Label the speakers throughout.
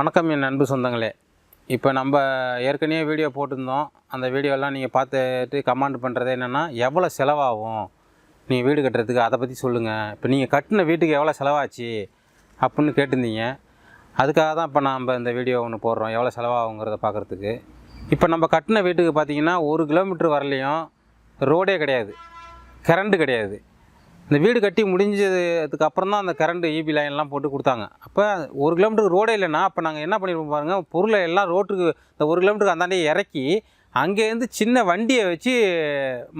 Speaker 1: வணக்கம் என் அன்பு சொந்தங்களே. இப்போ நம்ம ஏற்கனவே வீடியோ போட்டிருந்தோம். அந்த வீடியோலாம் நீங்கள் பார்த்துட்டு கமாண்ட் பண்ணுறது என்னென்னா எவ்வளோ செலவாகும்? நீங்கள் வீடு கட்டுறதுக்கு அதை பற்றி சொல்லுங்கள் இப்போ நீங்கள் கட்டின வீட்டுக்கு எவ்வளோ செலவாச்சு? அப்படின்னு கேட்டிருந்தீங்க. அதுக்காக தான் இப்போ நம்ம இந்த வீடியோ ஒன்று போடுறோம். எவ்வளோ செலவாகுங்கிறத பார்க்குறதுக்கு. இப்போ நம்ம கட்டின வீட்டுக்கு பார்த்தீங்கன்னா ஒரு கிலோமீட்டர் வரலையும் ரோடே கிடையாது. கரண்ட்டு கிடையாது. இந்த வீடு கட்டி முடிஞ்சதுக்கு அப்புறம் தான் அந்த கரண்ட் ஈபி லைன்லாம் போட்டு கொடுத்தாங்க. அப்போ ஒரு கிலோமீட்டருக்கு ரோடே இல்லைன்னா அப்போ நாங்கள் என்ன பண்ணியிருப்போம் பாருங்கள் பொருளை எல்லாம் ரோட்டுக்கு இந்த ஒரு கிலோமீட்டருக்கு அந்தாண்டே இறக்கி அங்கேருந்து சின்ன வண்டியை வச்சு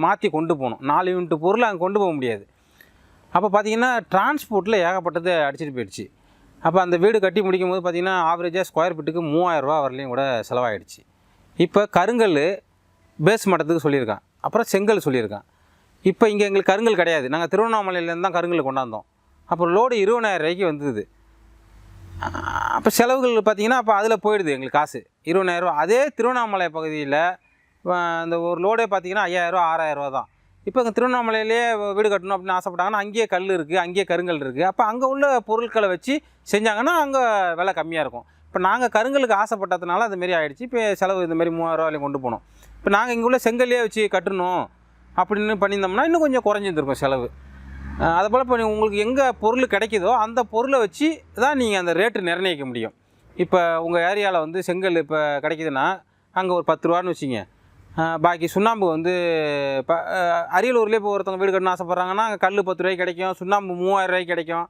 Speaker 1: மாற்றி கொண்டு போகணும். நாலு யூனிட் பொருளை அங்கே கொண்டு போக முடியாது. அப்போ பார்த்தீங்கன்னா டிரான்ஸ்போர்ட்டில் ஏகப்பட்டது அடிச்சிட்டு போயிடுச்சு. அப்போ அந்த வீடு கட்டி முடிக்கும் போது பார்த்தீங்கன்னா ஆவரேஜாக ஸ்கொயர் ஃபீட்டுக்கு மூவாயிரரூவா வரலையும் கூட செலவாயிடுச்சு. இப்போ கருங்கல் பேஸ் மட்டத்துக்கு சொல்லியிருக்கான். அப்புறம் செங்கல் சொல்லியிருக்கான். இப்போ இங்கே எங்களுக்கு கருங்கல் கிடையாது. நாங்கள் திருவண்ணாமலையிலேருந்து தான் கருங்கல் கொண்டாந்தோம். அப்புறம் லோடு இருபதாயிரம் ரூபாய்க்கு வந்தது. அப்போ செலவுகள் பார்த்தீங்கன்னா அப்போ அதில் போயிடுது எங்களுக்கு காசு. இருபதாயிரரூவா அதே திருவண்ணாமலை பகுதியில் அந்த ஒரு லோடே பார்த்தீங்கன்னா ஐயாயிரரூவா ஆறாயிரரூவா தான். இப்போ இங்கே திருவண்ணாமலையிலேயே வீடு கட்டணும் அப்படின்னு ஆசைப்பட்டாங்கன்னா அங்கேயே கல் இருக்குது அங்கேயே கருங்கல் இருக்குது. அப்போ அங்கே உள்ள பொருட்களை வச்சு செஞ்சாங்கன்னா அங்கே விலை கம்மியாக இருக்கும். இப்போ நாங்கள் கருங்கலுக்கு ஆசைப்பட்டதுனால அதுமாரி ஆகிடுச்சு இப்போ செலவு இந்த மாதிரி மூவாயிரரூவாலையும் கொண்டு போனோம். இப்போ நாங்கள் இங்கே உள்ள செங்கல்லையே வச்சு கட்டணும். அப்படின்னு பண்ணியிருந்தோம்னா இன்னும் கொஞ்சம் குறைஞ்சிருந்துருக்கும் செலவு. அதுபோல் போல் இப்போ உங்களுக்கு எங்கே பொருள் கிடைக்குதோ அந்த பொருளை வச்சு தான் நீங்கள் அந்த ரேட்டு நிர்ணயிக்க முடியும். இப்போ உங்கள் ஏரியாவில் வந்து செங்கல் இப்போ கிடைக்குதுன்னா அங்கே ஒரு பத்து ரூபான்னு வச்சுங்க. பாக்கி சுண்ணாம்பு வந்து இப்போ அரியலூர்லேயே இப்போ ஒருத்தவங்க வீடு கட்டணும் ஆசைப்பட்றாங்கன்னா அங்கே கல் பத்து ரூபாய்க்கு கிடைக்கும் சுண்ணாம்பு மூவாயிரம் ரூபாய்க்கு கிடைக்கும்.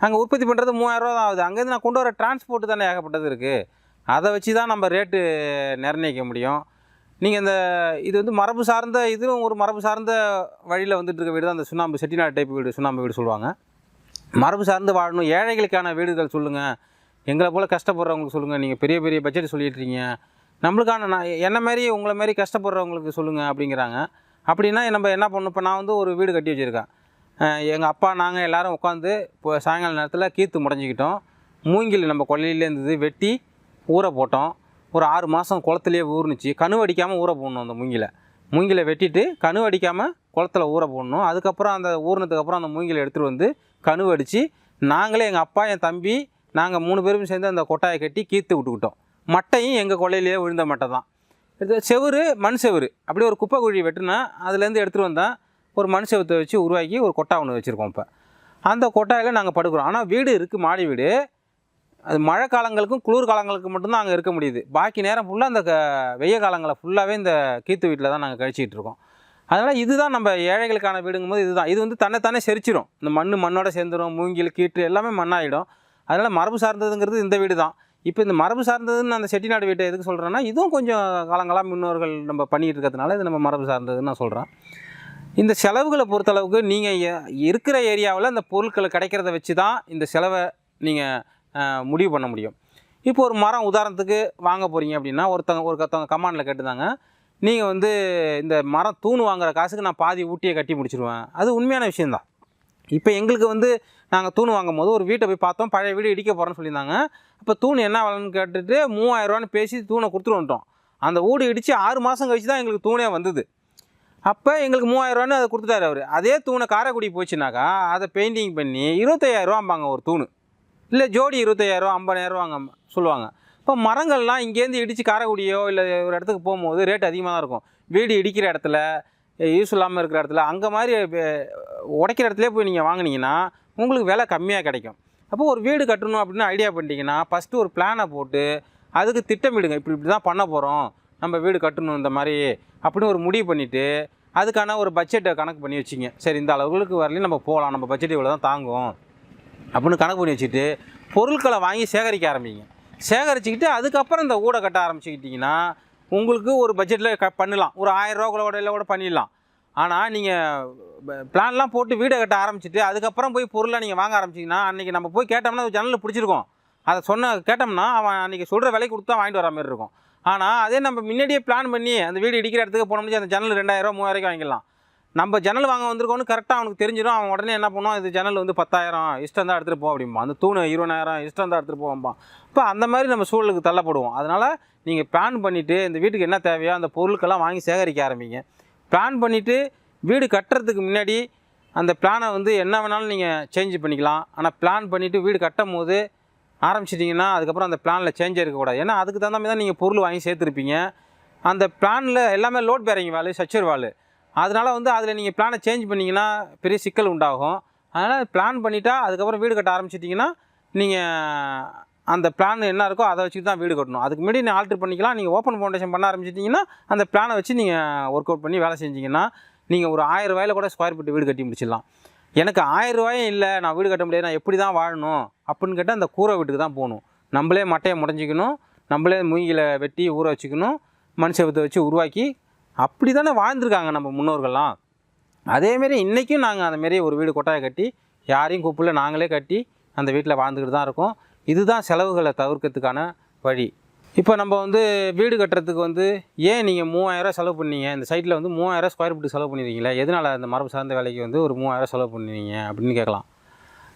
Speaker 1: அங்கே உற்பத்தி பண்ணுறது மூவாயிரரூவா தான் ஆகுது. அங்கேருந்து நான் கொண்டு வர டிரான்ஸ்போர்ட்டு தானே ஏகப்பட்டது இருக்குது அதை வச்சு தான் நம்ம ரேட்டு நிர்ணயிக்க முடியும். நீங்கள் இந்த இது வந்து மரபு சார்ந்த இதுவும் ஒரு மரபு சார்ந்த வழியில் வந்துட்டு இருக்க வீடு தான் அந்த சுண்ணாம்பு செட்டிநாடு டைப் வீடு சுண்ணாம்பு வீடு சொல்லுவாங்க. மரபு சார்ந்து வாழணும். ஏழைகளுக்கான வீடுகள் சொல்லுங்கள் எங்களை போல் கஷ்டப்படுறவங்களுக்கு சொல்லுங்கள் நீங்கள் பெரிய பெரிய பட்ஜெட் சொல்லிட்டு இருக்கீங்க. நம்மளுக்கான நான் என்ன மாதிரி உங்களை மாதிரி கஷ்டப்படுறவங்களுக்கு சொல்லுங்கள் அப்படிங்கிறாங்க. அப்படின்னா நம்ம என்ன பண்ணணும்? இப்போ நான் வந்து ஒரு வீடு கட்டி வச்சுருக்கேன். எங்கள் அப்பா நாங்கள் எல்லாரும் உட்காந்து இப்போ சாயங்கால நேரத்தில் கீத்து முடஞ்சிக்கிட்டோம். மூங்கில் நம்ம கொல்லையிலே இருந்தது வெட்டி ஊற போட்டோம். ஒரு ஆறு மாதம் குளத்துலேயே ஊர்னுச்சு. கனு அடிக்காமல் ஊற போடணும் அந்த மூங்கில. மூங்கில வெட்டிட்டு கனு அடிக்காமல் குளத்துல ஊற போடணும். அதுக்கப்புறம் அந்த ஊறினதுக்கப்புறம் அந்த மூங்கில எடுத்துகிட்டு வந்து கனு அடித்து நாங்களே எங்கள் அப்பா என் தம்பி நாங்கள் மூணு பேரும் சேர்ந்து அந்த கொட்டாயை கட்டி கீர்த்து விட்டுக்கிட்டோம். மட்டையும் எங்கள் கொள்ளையிலேயே விழுந்த மட்டை தான். இது செவுரு மண் செவுரு அப்படியே ஒரு குப்பை குழி வெட்டினா அதுலேருந்து எடுத்துகிட்டு வந்தால் ஒரு மண் செவத்தை வச்சு உருவாக்கி ஒரு கொட்டா ஒன்று வச்சுருக்கோம் இப்போ. அந்த கொட்டாயில் நாங்கள் படுக்கிறோம். ஆனால் வீடு இருக்குது மாடி வீடு. அது மழை காலங்களுக்கும் குளிர் காலங்களுக்கு மட்டும்தான் அங்கே இருக்க முடியுது. பாக்கி நேரம் ஃபுல்லாக அந்த க- வெய்ய காலங்களை ஃபுல்லாகவே இந்த கீத்து வீட்டில் தான் நாங்கள் கழிச்சிக்கிட்டு இருக்கோம். அதனால் இதுதான் நம்ம ஏழைகளுக்கான வீடுங்கும் போது இதுதான். இது வந்து தன்னைத்தானே செரிச்சிடும் இந்த மண் மண்ணோட சேர்ந்துரும் மூங்கில் கீற்று எல்லாமே மண்ணாயிடும். அதனால் மரபு சார்ந்ததுங்கிறது இந்த வீடு தான் இப்போ இந்த மரபு சார்ந்ததுன்னு அந்த செட்டிநாடு வீட்டை எதுக்கு சொல்கிறேன்னா இதுவும் கொஞ்சம் காலங்களாக முன்னோர்கள் நம்ம பண்ணிகிட்டு இருக்கிறதுனால இது நம்ம மரபு சார்ந்ததுன்னு நான் சொல்கிறேன் இந்த செலவுகளை பொறுத்தளவுக்கு நீங்கள் இருக்கிற ஏரியாவில் அந்த பொருட்கள் கிடைக்கிறத வச்சு தான் இந்த செலவை நீங்கள் முடிவு பண்ண முடியும். இப்போ ஒரு மரம் உதாரணத்துக்கு வாங்க போகிறீங்க அப்படின்னா ஒருத்தவங்க ஒரு கத்தவங்க கமாண்டில் கேட்டுதாங்க நீங்கள் வந்து இந்த மரம் தூண் வாங்குற காசுக்கு நான் பாதி ஊட்டியை கட்டி முடிச்சிருவேன். அது உண்மையான விஷயந்தான் இப்போ எங்களுக்கு வந்து நாங்கள் தூண் வாங்கும் போது ஒரு வீட்டை போய் பார்த்தோம் பழைய வீடு இடிக்க போகிறோன்னு சொல்லியிருந்தாங்க. அப்போ தூண் என்ன வளன்னு கேட்டுட்டு மூவாயிரரூவான்னு பேசி தூணை கொடுத்துட்டு வந்துட்டோம். அந்த வீடு இடித்து ஆறு மாதம் கழிச்சு தான் எங்களுக்கு தூணே வந்தது. அப்போ எங்களுக்கு மூவாயிரரூவான்னு அதை கொடுத்துட்டாரு அவர். அதே தூணை காரைக்குடி போச்சுனாக்கா அதை பெயிண்டிங் பண்ணி இருபத்தையாயிரரூவாம்பாங்க ஒரு தூண். இல்லை ஜோடி இருபத்தையாயிரம் ஐம்பதாயிரரூவாங்க சொல்லுவாங்க. இப்போ மரங்கள்லாம் இங்கேருந்து இடித்து காரைக்குடியோ இல்லை ஒரு இடத்துக்கு போகும்போது ரேட் அதிகமாக தான் இருக்கும். வீடு இடிக்கிற இடத்துல யூஸ் இல்லாமல் இருக்கிற இடத்துல அங்கே மாதிரி உடைக்கிற இடத்துல போய் நீங்கள் வாங்குனீங்கன்னா உங்களுக்கு விலை கம்மியாக கிடைக்கும். அப்போ ஒரு வீடு கட்டணும் அப்படின்னு ஐடியா பண்ணிட்டீங்கன்னா ஃபஸ்ட்டு ஒரு பிளானை போட்டு அதுக்கு திட்டமிடுங்க. இப்படி இப்படி தான் பண்ண போகிறோம் நம்ம வீடு கட்டணும் இந்த மாதிரி அப்படின்னு ஒரு முடிவு பண்ணிவிட்டு அதுக்கான ஒரு பட்ஜெட்டை கணக்கு பண்ணி வச்சிங்க. சரி இந்த அளவுகளுக்கு வரலையும் நம்ம போகலாம். நம்ம பட்ஜெட் இவ்வளோ தான் தாங்கும். அப்படின்னு கணக்கு பண்ணி வச்சுட்டு பொருட்களை வாங்கி சேகரிக்க ஆரம்பிங்க. சேகரிச்சுக்கிட்டு அதுக்கப்புறம் இந்த ஊட கட்ட ஆரம்பிச்சுக்கிட்டிங்கன்னா உங்களுக்கு ஒரு பட்ஜெட்டில் க பண்ணலாம். ஒரு ஆயிரரூவாக்குள்ள ரூபா கூட கூட பண்ணிடலாம். ஆனால் நீங்கள் பிளான்லாம் போட்டு வீடை கட்ட ஆரம்பிச்சிட்டு அதுக்கப்புறம் போய் பொருளை நீங்கள் வாங்க ஆரம்பிச்சிங்கன்னா அன்றைக்கி நம்ம போய் கேட்டோம்னா ஜன்னலில் பிடிச்சிருக்கோம். அதை சொன்ன கேட்டோம்னா அவன் அன்றைக்கி சொல்கிற விலைக்கு கொடுத்து தான் வாங்கிட்டு வர மாதிரி இருக்கும். ஆனால் அதே நம்ம முன்னாடியே பிளான் பண்ணி அந்த வீடு இடிக்கிற இடத்துக்கு போனோம்னு அந்த ஜன்னல் ரெண்டாயிரம் மூவாயிரம் வாங்கிக்கலாம் நம்ம ஜன்னல் வாங்க வந்திருக்கோன்னு கரெக்டாக அவனுக்கு தெரிஞ்சிடும் அவன் உடனே என்ன பண்ணுவான்? இது ஜன்னல் வந்து பத்தாயிரம் இஷ்டம் தான் எடுத்துகிட்டு போ அப்படிம்பா அந்த தூணு இருபதாயிரம் இஷ்டம் தான் எடுத்துகிட்டு போவான்பான் இப்போ அந்த மாதிரி நம்ம சூழலுக்கு தள்ளப்படுவோம். அதனால் நீங்கள் பிளான் பண்ணிவிட்டு இந்த வீட்டுக்கு என்ன தேவையோ அந்த பொருட்கள்லாம் வாங்கி சேகரிக்க ஆரம்பிங்க. பிளான் பண்ணிவிட்டு வீடு கட்டுறதுக்கு முன்னாடி அந்த பிளானை வந்து என்ன வேணாலும் நீங்கள் சேஞ்ச் பண்ணிக்கலாம். ஆனால் பிளான் பண்ணிவிட்டு வீடு கட்டும் போது ஆரம்பிச்சிட்டிங்கன்னா அதுக்கப்புறம் அந்த பிளானில் சேஞ்ச் இருக்கக்கூடாது. ஏன்னா அதுக்கு தகுந்த மாதிரி தான் நீங்கள் பொருள் வாங்கி சேர்த்துருப்பீங்க. அந்த பிளானில் எல்லாமே லோட் பேரிங் வால் சச்சர் வால் அதனால் வந்து அதில் நீங்கள் பிளானை சேஞ்ச் பண்ணிங்கன்னா பெரிய சிக்கல் உண்டாகும். அதனால் பிளான் பண்ணிட்டா அதுக்கப்புறம் வீடு கட்ட ஆரம்பிச்சிட்டிங்கன்னா நீங்கள் அந்த பிளான் என்ன இருக்கோ அதை வச்சுட்டு தான் வீடு கட்டணும். அதுக்கு முன்னாடி நீங்கள் ஆல்ட்ரு பண்ணிக்கலாம். நீங்கள் ஓப்பன் ஃபவுண்டேஷன் பண்ண ஆரம்பிச்சிட்டிங்கன்னா அந்த பிளானை வச்சு நீங்கள் ஒர்க் அவுட் பண்ணி வேலை செஞ்சீங்கன்னா நீங்கள் ஒரு ஆயிரம் ரூபாயில் கூட ஸ்கொயர் ஃபீட் வீடு கட்டி முடிச்சிடலாம். எனக்கு ஆயிரம் ரூபாயும் இல்லை. நான் வீடு கட்ட முடியாது. நான் எப்படி தான் வாழணும் அப்படின்னு கேட்டால் அந்த கூரை வீட்டுக்கு தான் போகணும். நம்மளே மட்டையை முடஞ்சிக்கணும். நம்மளே மூங்கில வெட்டி ஊற வச்சுக்கணும். மண் செவத்தை வச்சு உருவாக்கி அப்படி தானே வாழ்ந்துருக்காங்க நம்ம முன்னோர்கள்லாம். அதேமாரி இன்றைக்கும் நாங்கள் அந்தமாரி ஒரு வீடு கொட்டாயை கட்டி யாரையும் கூப்பிடல நாங்களே கட்டி அந்த வீட்டில் வாழ்ந்துக்கிட்டு தான் இருக்கோம். இதுதான் செலவுகளை தவிர்க்கிறதுக்கான வழி. இப்போ நம்ம வந்து வீடு கட்டுறதுக்கு வந்து ஏன் நீங்கள் மூவாயிரம் செலவு பண்ணீங்க? இந்த சைட்டில் வந்து மூவாயிரம் ஸ்கொயர் ஃபீட் செலவு பண்ணிருக்கீங்களா? எதனால் அந்த மரபு சார்ந்த வேலைக்கு வந்து ஒரு மூவாயிரம் செலவு பண்ணுவீங்க அப்படின்னு கேட்கலாம்.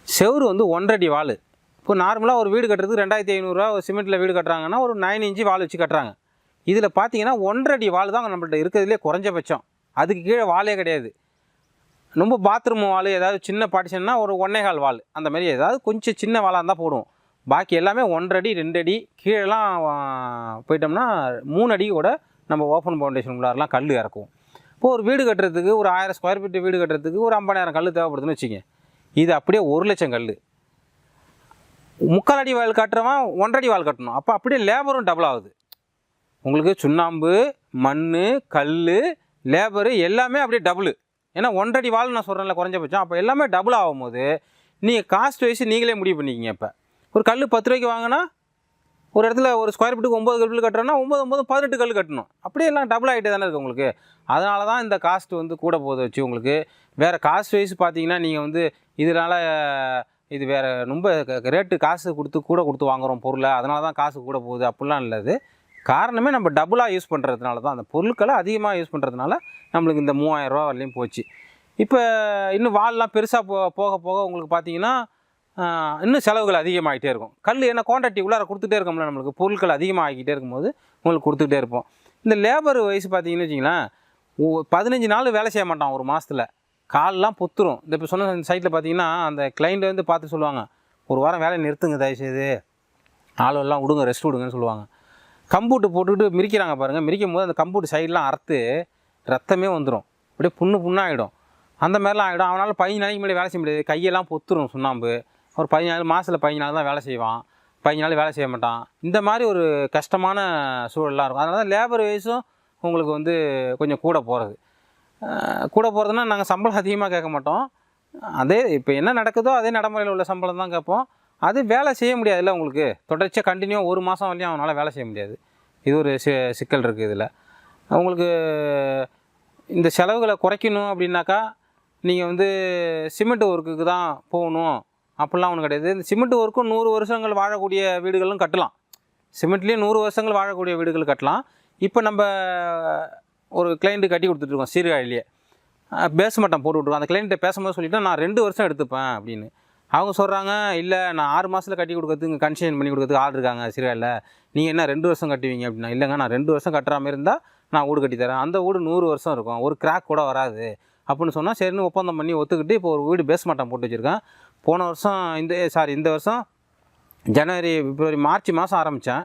Speaker 1: செவுரு வந்து ஒன்றடி வால். இப்போ நார்மலாக ஒரு வீடு கட்டுறதுக்கு ரெண்டாயிரத்தி ஐநூறுரூவா ஒரு சிமெண்ட்டில் வீடு கட்டுறாங்கன்னா ஒரு நைன் இன்ச்சு வால் வச்சு கட்டுறாங்க. இதில் பார்த்தீங்கன்னா ஒன்றரை வால் தான் நம்மள்ட்ட இருக்கிறதுலே குறைஞ்சபட்சம். அதுக்கு கீழே வாலே கிடையாது. ரொம்ப பாத்ரூம் வால் ஏதாவது சின்ன பார்ட்டிஷன்னா ஒரு ஒன்னேகால் வால். அந்த மாதிரி ஏதாவது கொஞ்சம் சின்ன வாலாக இருந்தால் போடுவோம் பாக்கி எல்லாமே ஒன்றரை அடி கீழெலாம் போயிட்டோம்னா மூணு அடி கூட நம்ம ஓப்பன் ஃபவுண்டேஷன் உள்ளாரெலாம் கல் இறக்குவோம் இப்போ ஒரு வீடு கட்டுறதுக்கு ஒரு ஆயிரம் ஸ்கொயர் ஃபீட் வீடு கட்டுறதுக்கு ஒரு ஐம்பதாயிரம் கல் தேவைப்படுதுன்னு வச்சுங்க. இது அப்படியே ஒரு லட்சம் கல் முக்கால் அடி வால் கட்டுறவன் ஒன்றரை அடி வால் கட்டணும். அப்போ அப்படியே லேபரும் டபுள் ஆகுது. உங்களுக்கு சுண்ணாம்பு மண் கல் லேபரு எல்லாமே அப்படியே டபுள் ஏன்னா ஒன்றடி அடி நான் சொல்கிறேன்ல குறைஞ்சபட்சம். அப்போ எல்லாமே டபுள் ஆகும்போது நீங்கள் காஸ்ட் வைஸ் நீங்களே முடிவு பண்ணிக்கிங்க இப்போ. ஒரு கல் பத்து ரூபாய்க்கு வாங்கினா ஒரு இடத்துல ஒரு ஸ்கொயர் ஃபீட்டுக்கு ஒம்பது கல் கட்டுறோன்னா ஒம்பது ஒம்பது பதினெட்டு கல் கட்டணும். அப்படியே எல்லாம் டபுள் ஆகிட்டே தானே இருக்குது உங்களுக்கு. அதனால தான் இந்த காஸ்ட் வந்து கூட போகுது வச்சு உங்களுக்கு. வேறு காஸ்ட் வைஸ் பார்த்தீங்கன்னா நீங்கள் வந்து இதனால் இது வேறு ரொம்ப ரேட்டு காசு கொடுத்து கூட கொடுத்து வாங்குகிறோம் பொருளை. அதனால தான் காசு கூட போகுது. அப்படிலாம் இல்லை காரணமே நம்ம டபுளாக யூஸ் பண்ணுறதுனால தான் அந்த பொருட்களை அதிகமாக யூஸ் பண்ணுறதுனால நம்மளுக்கு இந்த மூவாயிரம் ரூபா வரலையும் போச்சு. இப்போ இன்னும் வால்லாம் பெருசாக போ போக போக உங்களுக்கு பார்த்தீங்கன்னா இன்னும் செலவுகள் அதிகமாகிட்டே இருக்கும். கல் என்ன குவான்டிட்டி உள்ளார கொடுத்துட்டே இருக்கோம்ல நம்மளுக்கு. பொருட்கள் அதிகமாகிக்கிட்டே இருக்கும்போது உங்களுக்கு கொடுத்துக்கிட்டே இருப்போம். இந்த லேபர் வயசு பார்த்தீங்கன்னு வச்சிங்களேன் பதினஞ்சு நாள் வேலை செய்ய மாட்டான் ஒரு மாதத்தில் கால்லாம் பொத்துரும். இந்த இப்போ சொன்ன சைட்டில் பார்த்தீங்கன்னா அந்த கிளைண்ட் வந்து பார்த்து சொல்லுவாங்க ஒரு வாரம் வேலையை நிறுத்துங்க தயவுசெய்து. ஆளெல்லாம் விடுங்க ரெஸ்ட் விடுங்கன்னு சொல்லுவாங்க. கம்பூட்டு போட்டுக்கிட்டு மிரிக்கிறாங்க பாருங்கள் மிரிக்கும் போது அந்த கம்பூட்டு சைடெலாம் அறுத்து ரத்தமே வந்துடும் அப்படியே புண்ணு புண்ணாகிடும் அந்த மாதிரிலாம் ஆகிடும் அவனால் பதினஞ்சு நாளைக்கு முன்னாடி வேலை செய்ய முடியாது. கையெல்லாம் பொத்துரும் சுண்ணாம்பு. ஒரு பதினாலு மாதத்தில் பதினஞ்சு நாள் தான் வேலை செய்வான். பதினஞ்சு நாள் வேலை செய்ய மாட்டான். இந்த மாதிரி ஒரு கஷ்டமான சூழலாக இருக்கும். அதனால தான் லேபர் வயசும் உங்களுக்கு வந்து கொஞ்சம் கூட போகிறது கூட போகிறதுனா நாங்கள் சம்பளம் அதிகமாக கேட்க மாட்டோம். அதே இப்போ என்ன நடக்குதோ அதே நடைமுறையில் உள்ள சம்பளம் தான் கேட்போம். அது வேலை செய்ய முடியாதுல்ல உங்களுக்கு. தொடர்ச்சியாக கண்டினியூ ஒரு மாதம் வரையும் அவனால் வேலை செய்ய முடியாது. இது ஒரு சி சிக்கல் இருக்குது இதில். உங்களுக்கு இந்த செலவுகளை குறைக்கணும் அப்படின்னாக்கா நீங்கள் வந்து சிமெண்ட் ஒர்க்குக்கு தான் போகணும். அப்படிலாம் ஒன்றும் கிடையாது. இந்த சிமெண்ட் ஒர்க்கும் நூறு வருஷங்கள் வாழக்கூடிய வீடுகளும் கட்டலாம். சிமெண்ட்லேயும் நூறு வருஷங்கள் வாழக்கூடிய வீடுகள் கட்டலாம். இப்போ நம்ம ஒரு கிளைண்ட்டு கட்டி கொடுத்துட்ருக்கோம் சீர்காழிலேயே பேஸ் மட்டம் போட்டு விட்ருவோம் அந்த கிளைண்ட்டை பேசும்போது சொல்லிவிட்டு நான் ரெண்டு வருஷம் எடுத்துப்பேன் அப்படின்னு. அவங்க சொல்கிறாங்க இல்லை நான் ஆறு மாதத்தில் கட்டி கொடுக்கறதுக்கு கன்செஷன் பண்ணி கொடுக்கறதுக்கு ஆள் இருக்காங்க சீர்காழியில் நீங்கள் என்ன ரெண்டு வருஷம் கட்டுவீங்க? அப்படின்னா இல்லைங்க நான் ரெண்டு வருஷம் கட்டுற மாதிரி இருந்தால் நான் வீடு கட்டி தரேன். அந்த வீடு நூறு வருஷம் இருக்கும். ஒரு கிராக் கூட வராது. அப்படின்னு சொன்னால் சரின்னு ஒப்பந்தம் பண்ணி ஒத்துக்கிட்டு இப்போ ஒரு வீடு பேஸ் மட்டம் போட்டு வச்சுருக்கேன். போன வருஷம் இந்த சாரி இந்த வருஷம் ஜனவரி பிப்ரவரி மார்ச் மாதம் ஆரம்பித்தேன்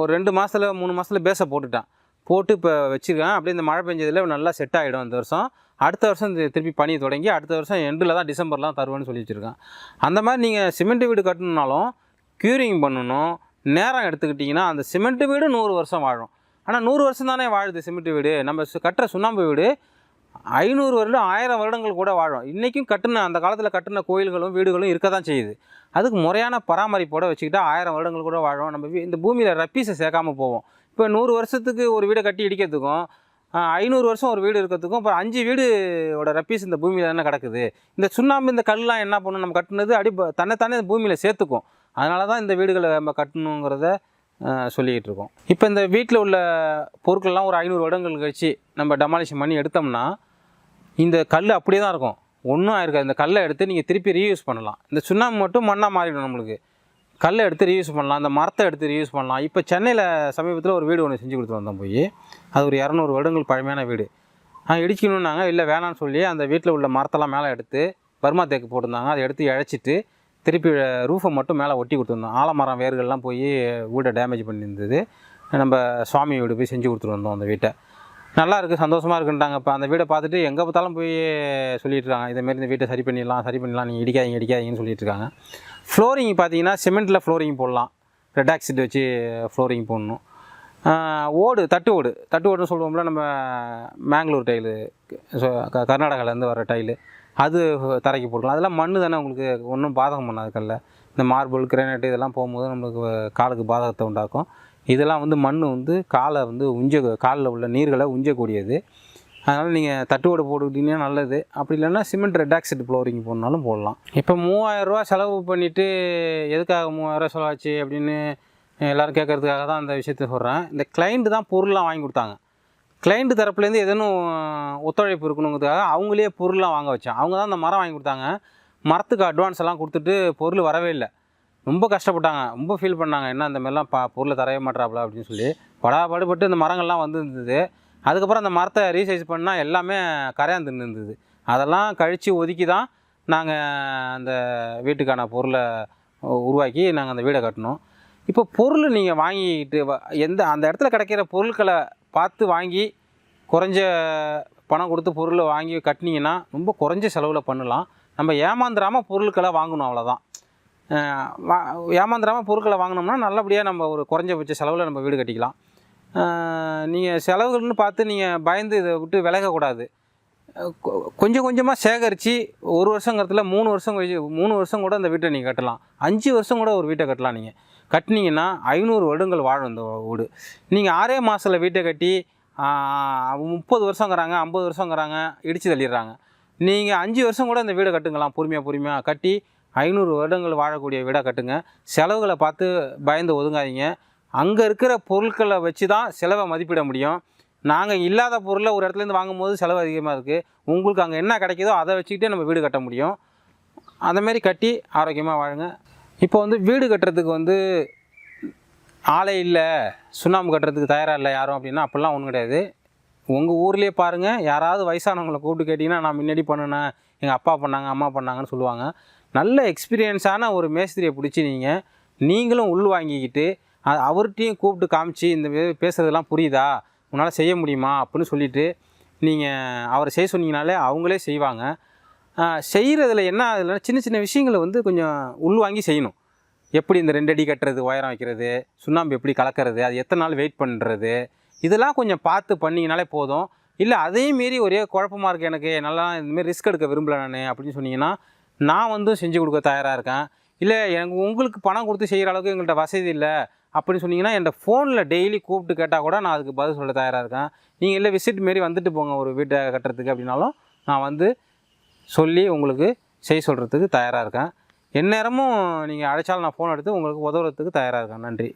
Speaker 1: ஒரு ரெண்டு மாதத்தில் மூணு மாதத்தில் பேஸை போட்டுட்டேன். போட்டு இப்போ வச்சுருக்கேன் அப்படியே இந்த மழை பெஞ்சதில் நல்லா செட் ஆகிடும் இந்த வருஷம். அடுத்த வருஷம் திருப்பி பனி தொடங்கி அடுத்த வருஷம் எண்டில் தான் டிசம்பர்லாம் தருவேன்னு சொல்லி வச்சுருக்கேன் அந்த மாதிரி நீங்கள் சிமெண்ட் வீடு கட்டணுனாலும் க்யூரிங் பண்ணணும். நேரம் எடுத்துக்கிட்டிங்கன்னா அந்த சிமெண்ட் வீடு நூறு வருஷம் வாழும். ஆனால் நூறு வருஷம் தானே வாழுது சிமெண்ட் வீடு. நம்ம சு- கட்டுற சுண்ணாம்பு வீடு ஐநூறு வருடம் ஆயிரம் வருடங்கள் கூட வாழும். இன்றைக்கும் கட்டின அந்த காலத்தில் கட்டின கோயில்களும் வீடுகளும் இருக்க தான் செய்யுது. அதுக்கு முறையான பராமரிப்போட வச்சுக்கிட்டா ஆயிரம் வருடங்கள் கூட வாழும். நம்ம இந்த பூமியில் ரப்பீஸை சேர்க்காமல் போவோம். இப்போ நூறு வருஷத்துக்கு ஒரு வீடை கட்டி இடிக்கிறதுக்கும் ஐநூறு வருஷம் ஒரு வீடு இருக்கிறதுக்கும் அப்புறம் அஞ்சு வீடோட ரப்பீஸ் இந்த பூமியில் தானே கிடக்குது? இந்த சுண்ணாம்பு இந்த கல்லாம் என்ன பண்ணும் நம்ம கட்டுனது அடி தன்னைத்தானே இந்த பூமியில் சேர்த்துக்கும். அதனால தான் இந்த வீடுகளை நம்ம கட்டணுங்கிறத சொல்லிக்கிட்டு இருக்கோம். இப்போ இந்த வீட்டில் உள்ள பொருட்கள்லாம் ஒரு ஐநூறு வருடங்கள் கழிச்சு நம்ம டெமாலிஷன் பண்ணி எடுத்தோம்னா இந்த கல் அப்படியே தான் இருக்கும். ஒன்றும் ஆயிருக்காது. இந்த கல்லை எடுத்து நீங்கள் திருப்பி ரீயூஸ் பண்ணலாம். இந்த சுண்ணாம்பு மட்டும் மண்ணாக மாறிடும் நம்மளுக்கு. கல்லை எடுத்து ரீயூஸ் பண்ணலாம் அந்த மரத்தை எடுத்து ரீயூஸ் பண்ணலாம். இப்போ சென்னையில் சமீபத்தில் ஒரு வீடு ஒன்று செஞ்சு கொடுத்து வந்தோம் போய். அது ஒரு இரநூறு வருடங்கள் பழமையான வீடு. ஆ இடிக்கணும்னாங்க இல்லை வேணாம்னு சொல்லி அந்த வீட்டில் உள்ள மரத்தெல்லாம் மேலே எடுத்து பர்மா தேக்கு போட்டிருந்தாங்க. அதை எடுத்து இழைச்சிட்டு திருப்பி ரூஃபை மட்டும் மேலே ஒட்டி கொடுத்துருந்தோம். ஆலமரம் வேர்கள்லாம் போய் வீடை டேமேஜ் பண்ணியிருந்தது. நம்ம சுவாமி வீடு போய் செஞ்சு கொடுத்துட்டு வந்தோம் அந்த வீட்டை. நல்லா இருக்குது சந்தோஷமாக இருக்குன்ட்டாங்க. இப்போ அந்த வீடை பார்த்துட்டு எங்கே பார்த்தாலும் போய் சொல்லிட்டு இருக்காங்க. இதேமாரி இந்த வீட்டை சரி பண்ணிடலாம் சரி பண்ணிடலாம். நீங்கள் இடிக்காதீங்க இடிக்காதீங்கன்னு சொல்லிட்டு இருக்காங்க. ஃப்ளோரிங் பார்த்தீங்கன்னா சிமெண்ட்டில் ஃப்ளோரிங் போடலாம். ரெட் ஆக்சிட் வச்சு ஃப்ளோரிங் போடணும். ஓடு தட்டு ஓடு. தட்டு ஓடுன்னு சொல்லுவோம்ல நம்ம மேங்களூர் டைலு கர்நாடகாலேருந்து வர டைலு அது தரைக்கு போடலாம். அதெல்லாம் மண்ணு தானே உங்களுக்கு ஒன்றும் பாதகம் பண்ணாது கல்ல இந்த மார்பிள் கிரானைட் இதெல்லாம் போகும்போது நம்மளுக்கு காலுக்கு பாதகத்தை உண்டாக்கும். இதெல்லாம் வந்து மண் வந்து காலை வந்து உஞ்ச காலில் உள்ள நீர்களை உஞ்சக்கூடியது. அதனால் நீங்கள் தட்டு ஓடு போட்டுக்கிட்டீங்கன்னா நல்லது. அப்படி இல்லைன்னா சிமெண்ட் ரெட் ஆக்சைடு ஃப்ளோரிங் போடனாலும் போடலாம். இப்போ மூவாயிரரூவா செலவு பண்ணிவிட்டு எதுக்காக மூவாயிரரூவா செலவாச்சு அப்படின்னு எல்லோரும் கேட்குறதுக்காக தான் அந்த விஷயத்த சொல்கிறேன் இந்த கிளைண்ட்டு தான் பொருள்லாம் வாங்கி கொடுத்தாங்க. கிளைண்ட்டு தரப்புலேருந்து எதனும் ஒத்துழைப்பு இருக்கணுங்கிறதுக்காக அவங்களே பொருள்லாம் வாங்க வச்சேன் அவங்க தான் அந்த மரம் வாங்கி கொடுத்தாங்க. மரத்துக்கு அட்வான்ஸ் எல்லாம் கொடுத்துட்டு பொருள் வரவே இல்லை. ரொம்ப கஷ்டப்பட்டாங்க. ரொம்ப ஃபீல் பண்ணாங்க. என்ன அந்த மாதிரிலாம் பா பொருளை தரவே மாட்டாப்புல அப்படின்னு சொல்லி. படாபாடுபட்டு இந்த மரங்கள்லாம் வந்துருந்தது. அதுக்கப்புறம் அந்த மரத்தை ரீசைஸ் பண்ணால் எல்லாமே கரையாந்து இருந்தது அதெல்லாம் கழித்து ஒதுக்கி தான் நாங்கள் அந்த வீட்டுக்கான பொருளை உருவாக்கி நாங்கள் அந்த வீடை கட்டினோம். இப்போ பொருள் நீங்கள் வாங்கிட்டு வ- எந்த அந்த இடத்துல கிடைக்கிற பொருட்களை பார்த்து வாங்கி குறைஞ்ச பணம் கொடுத்து பொருளை வாங்கி கட்டினீங்கன்னா ரொம்ப குறைஞ்ச செலவில் பண்ணலாம். நம்ம ஏமாந்துடாமல் பொருட்களை வாங்கணும் அவ்வளோதான் வா ஏமாந்துடாமல் பொருட்களை வாங்கினோம்னா நல்லபடியாக நம்ம ஒரு குறைஞ்சபட்ச செலவில் நம்ம வீடு கட்டிக்கலாம். நீங்கள் செலவுகள்னு பார்த்து நீங்கள் பயந்து இதை விட்டு விலகக்கூடாது. கொ- கொஞ்சம் கொஞ்சமாக சேகரித்து ஒரு வருஷங்கிறதுல மூணு வருஷம் கழிச்சு மூணு வருஷம் கூட அந்த வீட்டை நீங்கள் கட்டலாம். அஞ்சு வருஷம் கூட ஒரு வீட்டை கட்டலாம் நீங்கள் கட்டினீங்கன்னா ஐநூறு வருடங்கள் வாழும் இந்த வீடு. நீங்கள் ஆறே மாதத்தில் வீட்டை கட்டி முப்பது வருஷங்கிறாங்க ஐம்பது வருஷங்கிறாங்க இடித்து தள்ளிடுறாங்க. நீங்கள் அஞ்சு வருஷம் கூட இந்த வீடை கட்டுங்களாம் பொறுமையாக பொறுமையாக கட்டி ஐநூறு வருடங்கள் வாழக்கூடிய வீடாக கட்டுங்க. செலவுகளை பார்த்து பயந்து ஒதுங்காதீங்க. அங்கே இருக்கிற பொருட்களை வச்சு தான் செலவை மதிப்பிட முடியும். நாங்கள் இல்லாத பொருளை ஒரு இடத்துலேருந்து வாங்கும்போது செலவு அதிகமாக இருக்குது உங்களுக்கு அங்கே என்ன கிடைக்கிதோ அதை வச்சுக்கிட்டே நம்ம வீடு கட்ட முடியும். அந்தமாரி கட்டி ஆரோக்கியமாக வாழுங்க. இப்போ வந்து வீடு கட்டுறதுக்கு வந்து ஆளே இல்லை. சுண்ணாம்பு கட்டுறதுக்கு தயாராக இல்லை யாரும் அப்படின்னா அப்படிலாம் ஒன்றும் கிடையாது. உங்கள் ஊர்லேயே பாருங்கள் யாராவது வயசானவங்களை கூப்பிட்டு கேட்டிங்கன்னா நான் முன்னாடி பண்ணினேன். எங்கள் அப்பா பண்ணாங்க அம்மா பண்ணாங்கன்னு சொல்லுவாங்க. நல்ல எக்ஸ்பீரியன்ஸான ஒரு மேஸ்திரியை பிடிச்சி நீங்கள் நீங்களும் உள் வாங்கிக்கிட்டு அவர்கிட்டையும் கூப்பிட்டு காமிச்சு இந்த பேசுகிறதெல்லாம் புரியுதா? உன்னால் செய்ய முடியுமா? அப்படின்னு சொல்லிவிட்டு நீங்கள் அவரை செய்ய சொன்னீங்கனாலே அவங்களே செய்வாங்க. செய்கிறதுல என்ன அதில் சின்ன சின்ன விஷயங்களை வந்து கொஞ்சம் உள்வாங்கி செய்யணும். எப்படி இந்த ரெண்டு அடி கட்டுறது உயரம் வைக்கிறது சுண்ணாம்பு எப்படி கலக்கிறது அது எத்தனை நாள் வெயிட் பண்ணுறது இதெல்லாம் கொஞ்சம் பார்த்து பண்ணிங்கனாலே போதும். இல்லை அதையும் மீறி ஒரே குழப்பமா இருக்குது எனக்கு நல்லா இந்தமாரி ரிஸ்க் எடுக்க விரும்பல நான் அப்படின்னு சொன்னீங்கன்னா நான் வந்து செஞ்சு கொடுக்க தயாராக இருக்கேன். இல்லை எனக்கு உங்களுக்கு பணம் கொடுத்து செய்கிற அளவுக்கு எங்கள்கிட்ட வசதி இல்லை அப்படின்னு சொன்னீங்கன்னா என் ஃபோனில் டெய்லி கூப்பிட்டு கேட்டால் கூட நான் அதுக்கு பதில் சொல்ல தயாராக இருக்கேன். நீங்கள் இல்லை விசிட் மாரி வந்துட்டு போங்க ஒரு வீட்டை கட்டுறதுக்கு அப்படின்னாலும் நான் வந்து சொல்லி உங்களுக்கு செய்ய சொல்கிறதுக்கு தயாராக இருக்கேன். எந்நேரமும் நீங்கள் அழைச்சாலும் நான் ஃபோன் எடுத்து உங்களுக்கு உதவுறதுக்கு தயாராக இருக்கேன். நன்றி.